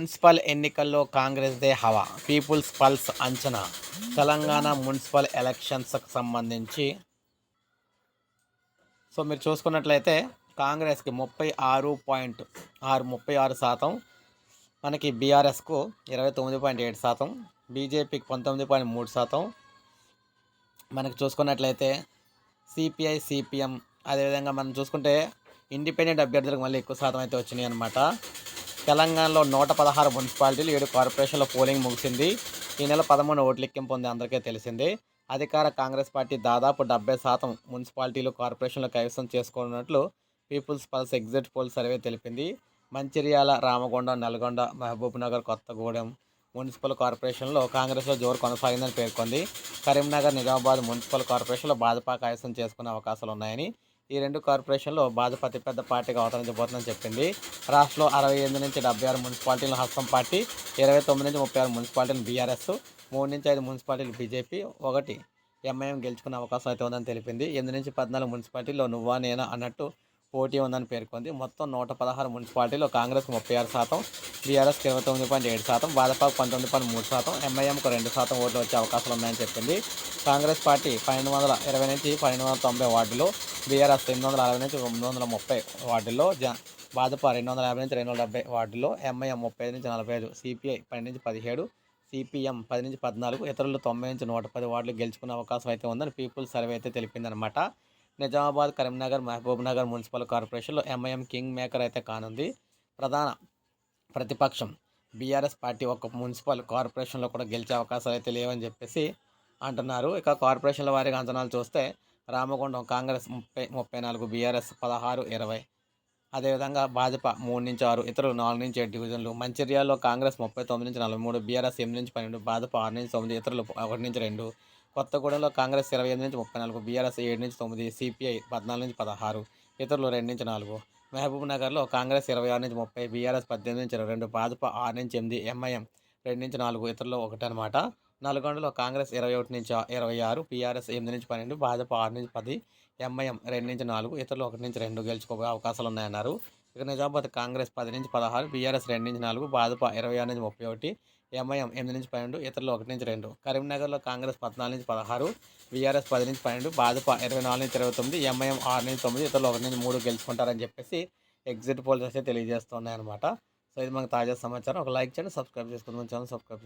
Municipal ఎన్నికల్లో కాంగ్రెస్దే హవా. Peoples pulse అంచనా. తెలంగాణ మున్సిపల్ ఎలక్షన్స్కి సంబంధించి సో మీరు చూసుకున్నట్లయితే కాంగ్రెస్కి ముప్పై ఆరు పాయింట్ ఆరు ముప్పై ఆరు శాతం. మనకి బీఆర్ఎస్కు ఇరవై తొమ్మిది పాయింట్ ఏడు శాతం. బీజేపీకి పంతొమ్మిది పాయింట్ మూడు శాతం. మనకి చూసుకున్నట్లయితే సిపిఐ సిపిఎం అదేవిధంగా మనం చూసుకుంటే ఇండిపెండెంట్ అభ్యర్థులకు మళ్ళీ ఎక్కువ శాతం అయితే వచ్చినాయి అనమాట తెలంగాణలో నూట పదహారు మున్సిపాలిటీలు ఏడు కార్పొరేషన్ల పోలింగ్ ముగిసింది. ఈ నెల పదమూడు ఓట్ల ఎక్కింపు ఉంది అందరికీ తెలిసింది. అధికార కాంగ్రెస్ పార్టీ దాదాపు డెబ్బై శాతం మున్సిపాలిటీలు కార్పొరేషన్లు కైవసం చేసుకున్నట్లు people's pulse exit poll survey తెలిపింది. మంచిర్యాల రామగొండ నల్గొండ మహబూబ్నగర్ కొత్తగూడెం మున్సిపల్ కార్పొరేషన్లో కాంగ్రెస్లో జోరు కొనసాగిందని పేర్కొంది. కరీంనగర్ నిజామాబాద్ మున్సిపల్ కార్పొరేషన్లో భాజపా కైవసం చేసుకునే అవకాశాలు ఉన్నాయని ఈ రెండు కార్పొరేషన్లో భాజపా అతిపెద్ద పార్టీగా అవతరించబోతుందని చెప్పింది. రాష్ట్రంలో అరవై ఎనిమిది నుంచి డెబ్బై ఆరు మున్సిపాలిటీలను హస్తం పార్టీ ఇరవై తొమ్మిది నుంచి ముప్పై ఆరు మున్సిపాలిటీలు బీఆర్ఎస్ మూడు నుంచి ఐదు మున్సిపాలిటీలు బీజేపీ ఒకటి ఎంఐఎం గెలుచుకునే అవకాశం అయితే ఉందని తెలిపింది. ఎనిమిది నుంచి పద్నాలుగు మున్సిపాలిటీల్లో నువ్వా నేనా అన్నట్టు పోటీ ఉందని పేర్కొంది. మొత్తం నూట పదహారు మున్సిపాలిటీలో కాంగ్రెస్ ముప్పై ఆరు శాతం బీఆర్ఎస్కి ఇరవై తొమ్మిది పాయింట్ ఏడు శాతం భాజపాకు పంతొమ్మిది పాయింట్ మూడు శాతం ఎంఐఎంకు రెండు శాతం ఓట్లు వచ్చే అవకాశాలు ఉన్నాయని చెప్పింది. కాంగ్రెస్ పార్టీ పన్నెండు వందల ఇరవై నుంచి పన్నెండు వందల తొంభై వార్డులు బీఆర్ఎస్ ఎనిమిది వందల అరవై నుంచి తొమ్మిది వందల ముప్పై వార్డుల్లో జ భాజపా రెండు వందల యాభై నుంచి రెండు వందల డెబ్బై వార్డుల్లో ఎంఐఎం ముప్పై ఐదు నుంచి నలభై ఐదు సిపిఐ పన్నెండు నుంచి పదిహేడు సిపిఎం పది నుంచి పద్నాలుగు ఇతరులు తొంభై నుంచి నూట పది వార్డులు గెలుచుకునే అవకాశం అయితే ఉందని పీపుల్స్ సర్వే అయితే తెలిపిందనమాట నిజామాబాద్ కరీంనగర్ మహబూబ్ నగర్ మున్సిపల్ కార్పొరేషన్లో ఎంఐఎం కింగ్ మేకర్ అయితే కానుంది. ప్రధాన ప్రతిపక్షం బీఆర్ఎస్ పార్టీ ఒక మున్సిపల్ కార్పొరేషన్లో కూడా గెలిచే అవకాశాలు అయితే లేవని చెప్పేసి అంటున్నారు. ఇక కార్పొరేషన్ల వారిగా అంచనాలు చూస్తే రామగుండం కాంగ్రెస్ ముప్పై ముప్పై నాలుగు బీఆర్ఎస్ పదహారు ఇరవై. అదేవిధంగా భాజపా మూడు నుంచి ఆరు ఇతరులు నాలుగు నుంచి ఏడు డివిజన్లు. మంచిర్యాలలో కాంగ్రెస్ ముప్పై తొమ్మిది నుంచి నలభై మూడు బీఆర్ఎస్ ఎనిమిది నుంచి పన్నెండు భాజపా ఆరు నుంచి తొమ్మిది ఇతరులు ఒకటి నుంచి రెండు. కొత్తగూడెంలో కాంగ్రెస్ ఇరవై ఎనిమిది నుంచి ముప్పై నాలుగు బీఆర్ఎస్ ఏడు నుంచి తొమ్మిది సిపిఐ పద్నాలుగు నుంచి పదహారు ఇతరులు రెండు నుంచి నాలుగు. మహబూబ్ నగర్లో కాంగ్రెస్ ఇరవై ఆరు నుంచి ముప్పై బీఆర్ఎస్ పద్దెనిమిది నుంచి ఇరవై రెండు భాజపా ఆరు నుంచి ఎనిమిది ఎంఐఎం రెండు నుంచి నాలుగు ఇతరులు ఒకటి అనమాట నల్గొండలో కాంగ్రెస్ ఇరవై ఒకటి నుంచి ఇరవై ఆరు బీఆర్ఎస్ ఎనిమిది నుంచి పన్నెండు భాజపా ఆరు నుంచి పది ఎంఐఎం రెండు నుంచి నాలుగు ఇతరులు ఒకటి నుంచి రెండు గెలుచుకోబోయే అవకాశాలు ఉన్నాయన్నారు ఇక నిజామాబాద్ కాంగ్రెస్ పది నుంచి పదహారు బీఆర్ఎస్ రెండు నుంచి నాలుగు భాజపా ఇరవై ఆరు నుంచి ముప్పై ఒకటి ఎంఐఎం ఎనిమిది నుంచి పన్నెండు ఇతరులు ఒకటి నుంచి రెండు. కరీంనగర్లో కాంగ్రెస్ పద్నాలుగు నుంచి పదహారు వీఆర్ఎస్ పది నుంచి పన్నెండు భాజపా ఇరవై నాలుగు నుంచి ఇరవై తొమ్మిది ఎంఐఎం ఆరు నుంచి తొమ్మిది ఇతరులు ఒకటి నుంచి మూడు గెలుచుకుంటారని చెప్పేసి ఎగ్జిట్ పోల్స్ అయితే తెలియజేస్తున్నాయన్నమాట. సో ఇది మనకు తాజా సమాచారం. ఒక లైక్ చేయండి సబ్స్క్రైబ్ చేసుకుందాం ఛానల్ సబ్స్క్రైబ్